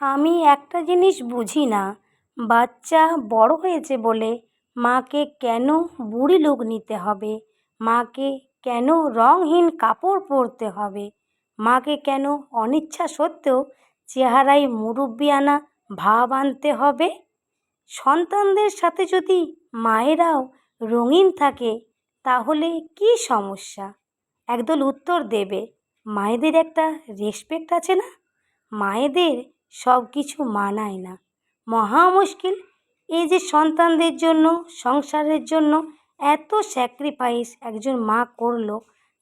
আমি একটা জিনিস বুঝি না। বাচ্চা বড় হয়েছে বলে মাকে কেন বুড়ি লুক নিতে হবে? মাকে কেন রঙহীন কাপড় পরতে হবে? মাকে কেন অনিচ্ছা সত্ত্বেও চেহারায় মুরব্বিয়ানা ভাব আনতে হবে? সন্তানদের সাথে যদি মায়েরাও রঙিন থাকে, তাহলে কী সমস্যা? একদল উত্তর দেবে, মায়েদের একটা রেসপেক্ট আছে না? মায়েদের সব কিছু মানায় না। মহা মুশকিল এই যে সন্তানদের জন্য, সংসারের জন্য এত স্যাক্রিফাইস একজন মা করল,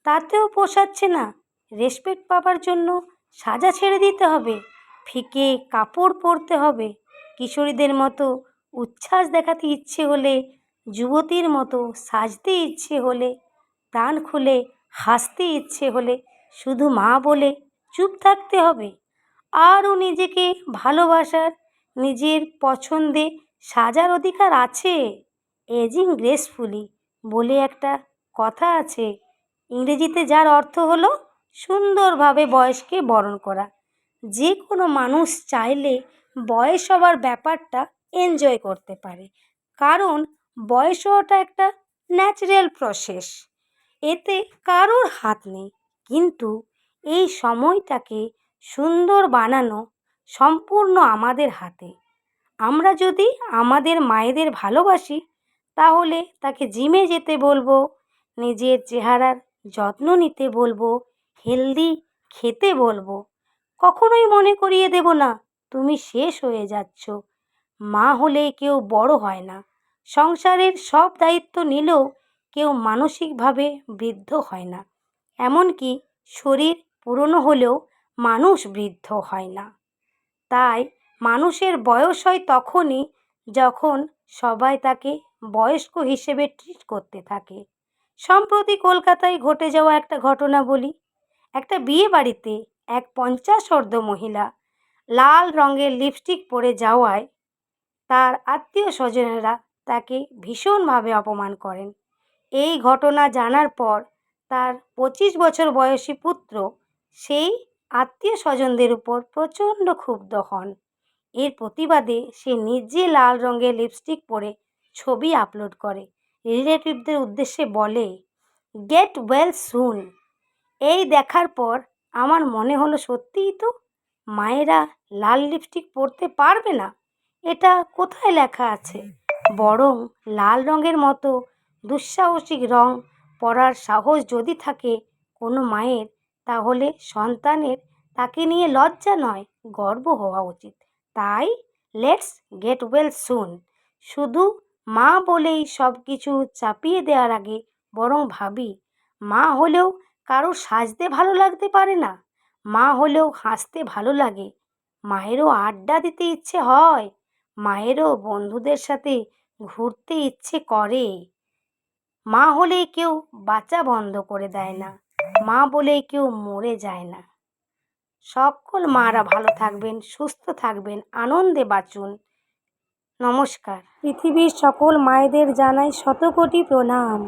তাতেও পোষাচ্ছে না। রেসপেক্ট পাবার জন্য সাজা ছেড়ে দিতে হবে, ফিকে কাপড় পরতে হবে। কিশোরীদের মতো উচ্ছ্বাস দেখাতে ইচ্ছে হলে, যুবতীর মতো সাজতে ইচ্ছে হলে, প্রাণ খুলে হাসতে ইচ্ছে হলে শুধু মা বলে চুপ থাকতে হবে। আরও নিজেকে ভালোবাসার, নিজের পছন্দে সাজার অধিকার আছে? এজিং গ্রেসফুলি বলে একটা কথা আছে। ইংরেজিতে যার অর্থ হলো সুন্দরভাবে বয়সকে বরণ করা। যে কোনো মানুষ চাইলে বয়স হওয়ার ব্যাপারটা এনজয় করতে পারে। কারণ বয়স হওয়াটা একটা ন্যাচারাল প্রসেস। এতে কারোর হাত নেই। কিন্তু এই সময়টাকে সুন্দর বানানো সম্পূর্ণ আমাদের হাতে। আমরা যদি আমাদের মায়েদের ভালোবাসি, তাহলে তাকে জিমে যেতে বলব, নিজের চেহারার যত্ন নিতে বলব, হেলদি খেতে বলব। কখনোই মনে করিয়ে দেব না, তুমি শেষ হয়ে যাচ্ছ। মা হলে কেউ বড় হয় না। সংসারের সব দায়িত্ব নিলেও কেউ মানসিকভাবে বৃদ্ধ হয় না। এমনকি শরীর পুরনো হলেও মানুষ বৃদ্ধ হয় না। তাই মানুষের বয়স হয় তখনই যখন সবাই তাকে বয়স্ক হিসেবে ট্রিট করতে থাকে। সম্প্রতি কলকাতায় ঘটে যাওয়া একটা ঘটনা বলি। একটা বিয়ে বাড়িতে এক পঞ্চাশোর্ধ্ব মহিলা লাল রঙের লিপস্টিক পরে যাওয়ায় তার আত্মীয় স্বজনেরা তাকে ভীষণভাবে অপমান করেন। এই ঘটনা জানার পর তার পঁচিশ বছর বয়সী পুত্র সেই আত্মীয় স্বজনদের উপর প্রচণ্ড ক্ষুব্ধ হন। এর প্রতিবাদে সে নিজে লাল রঙের লিপস্টিক পরে ছবি আপলোড করে। রিলেটিভদের উদ্দেশ্যে বলে, গেট ওয়েল সুন। এই দেখার পর আমার মনে হলো সত্যিই তো মায়েরা লাল লিপস্টিক পরতে পারবে না। এটা কোথায় লেখা আছে? বরং লাল রঙের মতো দুঃসাহসিক রং পরার সাহস যদি থাকে কোনো মায়ের তাহলে সন্তানের তাকে নিয়ে লজ্জা নয়, গর্ব হওয়া উচিত। তাই লেটস গেট ওয়েল সুন শুধু মা বলেই সব কিছু চাপিয়ে দেওয়ার আগে বরং ভাবি, মা হলেও কারোর সাজতে ভালো লাগতে পারে না। মা হলেও হাসতে ভালো লাগে। মায়েরও আড্ডা দিতে ইচ্ছে হয়। মায়েরও বন্ধুদের সাথে ঘুরতে ইচ্ছে করে। মা হলে কেউ বাঁচা বন্ধ করে দেয় না। মা বলে কেউ মরে যায় না। সকল মারা ভালো থাকবেন, সুস্থ থাকবেন, আনন্দে বাঁচুন। নমস্কার। পৃথিবীর সকল মায়েদের জানাই শতকোটি প্রণাম।